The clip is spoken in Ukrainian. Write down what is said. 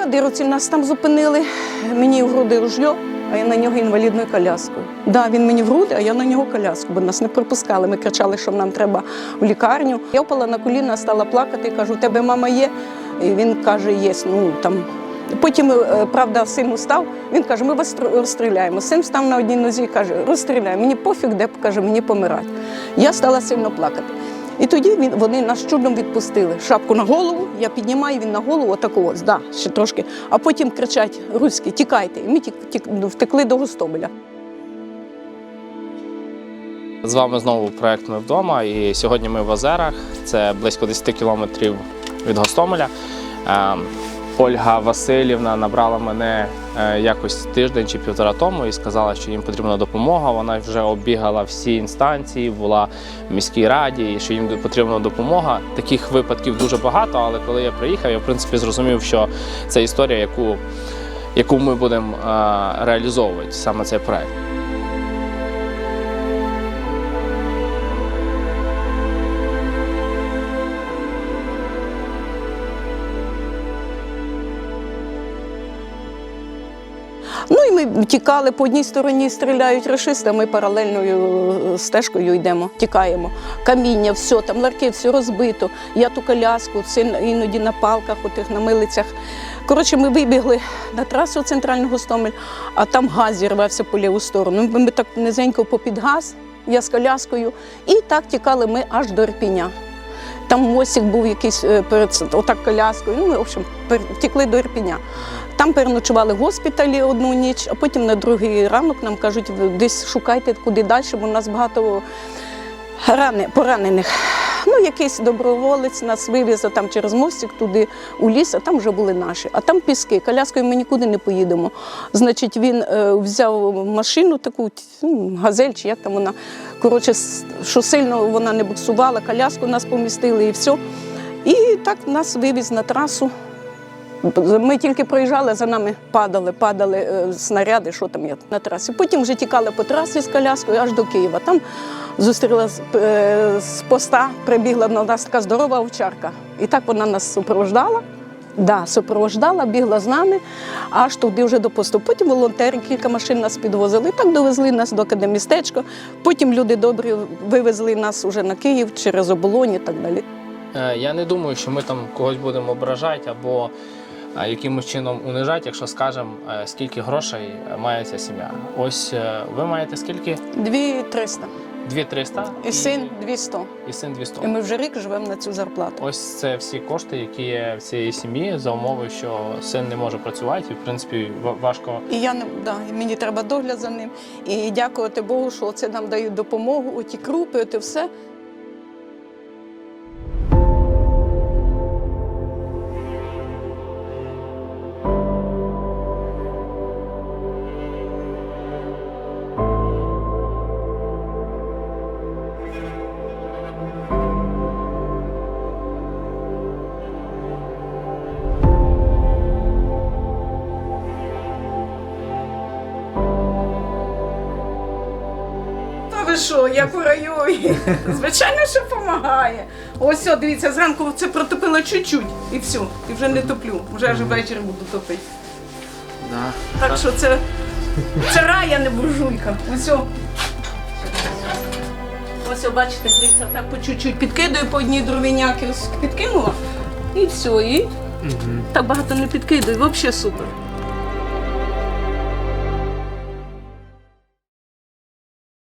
Кадировці нас там зупинили. Мені в груди ружьо, а я на нього інвалідною коляскою. Да, він мені в груди, а я на нього коляску, бо нас не пропускали. Ми кричали, що нам треба в лікарню. Я впала на коліна, стала плакати і кажу, у тебе мама є? І він каже, є. Ну там. Потім, е, правда, син устав. Він каже, ми вас розстріляємо. Син встав на одній нозі і каже, розстріляй. Мені пофіг, де каже, мені помирати. Я стала сильно плакати. І тоді він, вони нас чудом відпустили. Шапку на голову, я піднімаю він на голову, отаку ось, да, ще трошки. А потім кричать руські, тікайте. І ми тік, тік, ну, втекли до Гостомеля. З вами знову проект Ми вдома. І сьогодні ми в Озерах. Це близько 10 кілометрів від Гостомеля. Ольга Васильівна набрала мене е, якось тиждень чи півтора тому і сказала, що їм потрібна допомога. Вона вже оббігала всі інстанції, була в міській раді, і що їм потрібна допомога. Таких випадків дуже багато, але коли я приїхав, я в принципі зрозумів, що це історія, яку, яку ми будемо е, реалізовувати саме цей проект. Ну і ми тікали по одній стороні, стріляють рашисти, а ми паралельною е, стежкою йдемо, тікаємо. Каміння, все, там ларки, все розбито. Я ту коляску, син іноді на палках, отих на милицях. Коротше, ми вибігли на трасу центрального Гостомель, а там газ зірвався по ліву сторону. Ми, так низенько попід газ, я з коляскою, і так тікали ми аж до Ірпіня. Там мостик був якийсь е, перед отак коляскою. Ну, в общем, втекли до Ірпіня. Там переночували в госпіталі одну ніч, а потім на другий ранок нам кажуть, десь шукайте куди далі, бо у нас багато рани, поранених. Ну, якийсь доброволець нас вивіз там через мостик туди у ліс, а там вже були наші. А там піски. Коляскою ми нікуди не поїдемо. Значить, він е, взяв машину таку, ну, газель чи як там вона. Коротше, що сильно вона не буксувала, коляску нас помістили і все. І так нас вивіз на трасу. Ми тільки проїжджали, за нами падали, падали е, снаряди, що там є на трасі. Потім вже тікали по трасі з коляскою аж до Києва. Там зустріла з, е, поста, прибігла на нас така здорова овчарка. І так вона нас супровождала. Да, супровождала, бігла з нами аж туди вже до посту. Потім волонтери, кілька машин нас підвозили. Так довезли нас до академістечка. Потім люди добрі вивезли нас уже на Київ через оболоні і так далі. Е, Я не думаю, що ми там когось будемо ображати або якимось чином унижати, якщо скажемо, е, скільки грошей має ця сім'я. Ось е, ви маєте скільки? Дві триста. 2-300 І син 200. і син 200. І ми вже рік живемо на цю зарплату. Ось це всі кошти, які є в цієї сім'ї за умови, що син не може працювати, і в принципі важко. І я не да, мені треба догляд за ним. І дякувати Богу, що це нам дають допомогу, оті крупи, оте все. Ви що, як у районі? Звичайно, що допомагає. Ось, о, дивіться, зранку це протопило чуть-чуть і все. І вже не топлю. Вже аж ввечері буду топити. Так що це, це рай, а не буржуйка. Ось. о. Ось, о, бачите, дивіться, так по чуть-чуть підкидаю по одній дровіняки, підкинула. І все. І так багато не підкидаю, взагалі супер.